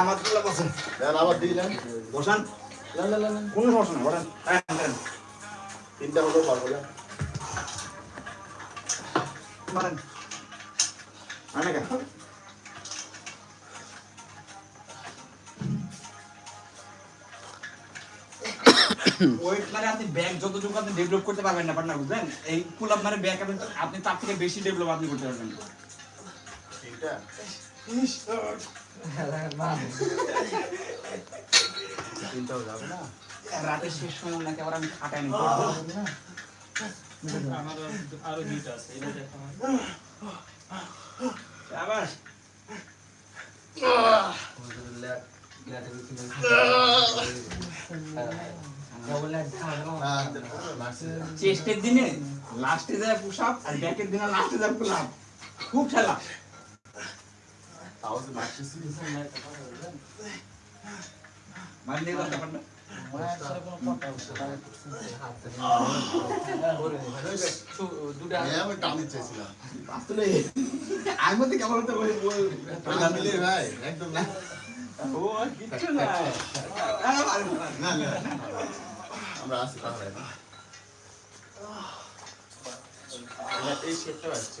আমারগুলো বসেন দেন আবার দিলেন বসান। কোনো সমস্যা না বলেন হ্যাঁ, তিনটা পারব না ওয়েট মানে আপনি ব্যাগ যতটুকু আপনি ডেভেলপ করতে পারবেন না পার্টনার বুঝলেন? এই পুল আপ মানে আপনি আপনি তার থেকে বেশি ডেভেলপ আপনি করতে পারবেন। তিনটা তিনটাও যাবে না রাতের শেষ সময় ওনাকে আবার আমি খাটাই নি আরও দুইটা আছে এটা দেখো আবার চেস্টের দিনে লাস্টে যায় পুশ আপ আর ব্যাকের দিনে লাস্টে যায় পুল আপ। খুব খেলা। তাও যে মারছে মানে নিয়ে যাতে পারবেন আমি টানি চেয়েছিলাম আসলে আমি কেমন হতে বলি মিলে ভাই একদম না ও কিচ্ছু না পারে পারে আমরা আসি তাহলে এই শেপটা আসছে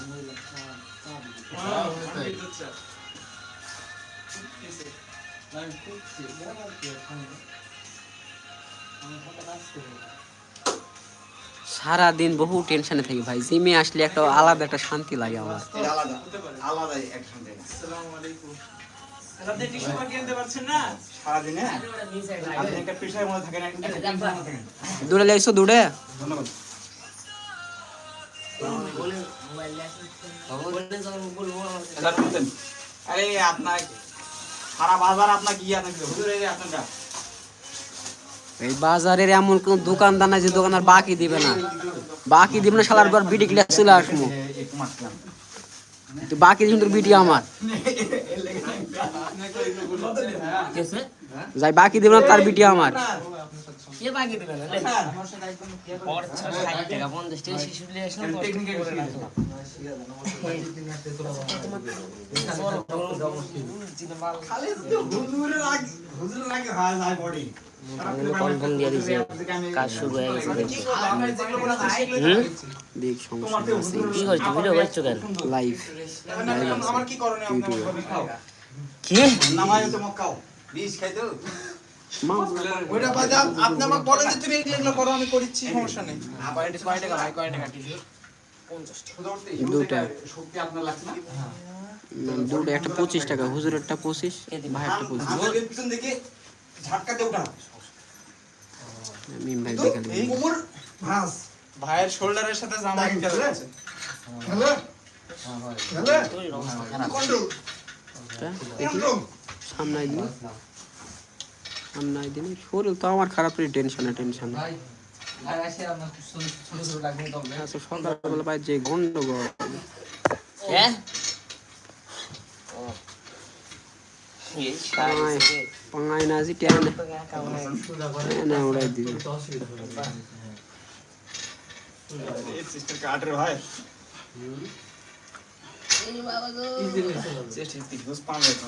সারা দিন বহু টেনশনে থাকি ভাই জিমে আসলে একটা আলাদা একটা শান্তি লাগে আমার আলাদা আলাদা অ্যাকশন জায়গা আসসালামু আলাইকুম আপনি টিস্যু পেপার কিনতে পারছেন না সারাদিনে আপনি একটা পেশায় মনে থাকেন একটা টেনশনে থাকেন দূরে দূরে ধন্যবাদ আরে আপনার সারা বাজার আপনার কি আপনার হুজুর এই বাজারের এমন কোন দোকানদার নাই যে দোকানদার বাকি দিবে না। বাকি দিবে না শালার পর বিটি ক্লাস চলে আসব বাকি দিন তোর বিটি আমার। যাই বাকি দিবে না তার বিটি আমার। হয় কনফার্ম দিয়ে কাজ শুরু হয়ে গেছে। দেখ সমস্যা কি করছ ভিডিও করছ কেন? লাইভ আমার কি করণীয়? আপনি সবই খাও। কি? নামায় তো মক্কাও বিষ খাইতো মা ওইটা বাদ আপনি আমাকে বলেন যে তুমি এগুলো এগুলো করো আমি করিচ্ছি সমস্যা নেই। দুটা। শক্তি আপনার লাগছে না না, দুটো একটা পঁচিশ টাকা। হুজুরেরটা পঁচিশ ভাইয়েরটা পঁচিশ। ভাই দেখালি ভাইয়ের শোল্ডারের সাথে জামা খেলে? একটা কন্ট্রোল সামনে সামনে দিন। শরীর তো আমার খারাপ টেনশনে টেনশনে আচ্ছা সকালবেলা ভাই যে গন্ডগোল। পাঙায় পাঙায় না আছি টেন। উড়াই দিবে কাট রে ভাই। চেষ্টা করতে বুঝ পাবে না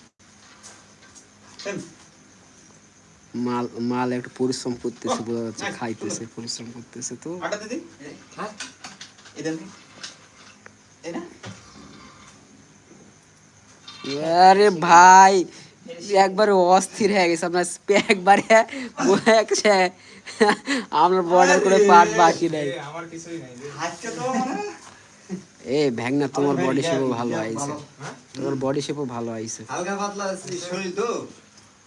মাল মাল একটু পরিশ্রম করতেছে বোঝা যাচ্ছে খাইতেছে পরিশ্রম করতেছে তো। আটা দিদি হ্যাঁ? আরে ভাই একবারে অস্থির হয়ে গেছে আপনার একবারে আপনার বর্ডার করে পাট বাকি নেই। মানে এ ভ্যাগনা তোমার বডি শেপও ভালো আইছে। তোমার বডি শেপও ভালো আইছে। হালকা পাতলা শরীর তো।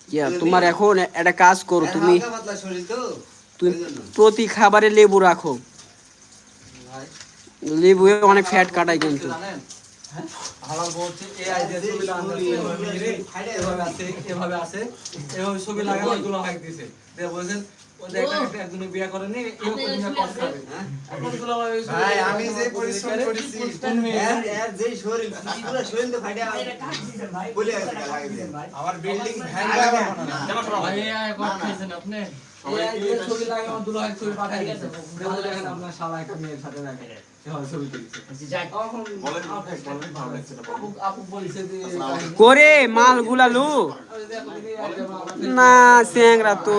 আর, তোমার এখন একটা কাজ করো তুমি তুমি প্রতি খাবারে লেবু রাখো। লেবু অনেক ফ্যাট কাটায় কিন্তু। জানেন আমার বলছে এই আইডিয়া ছবি এভাবে আছে এভাবে আছে এভাবে ছবি লাগানো এগুলো হাইক দিছে। দিয়ে বলছেন আমি যে পরিশ্রম করেছি যে শরীর শরীর তো বিল্ডিং ভ্যান আপনি? করে মাল গুলালু? আমি না স্যাংরা তো।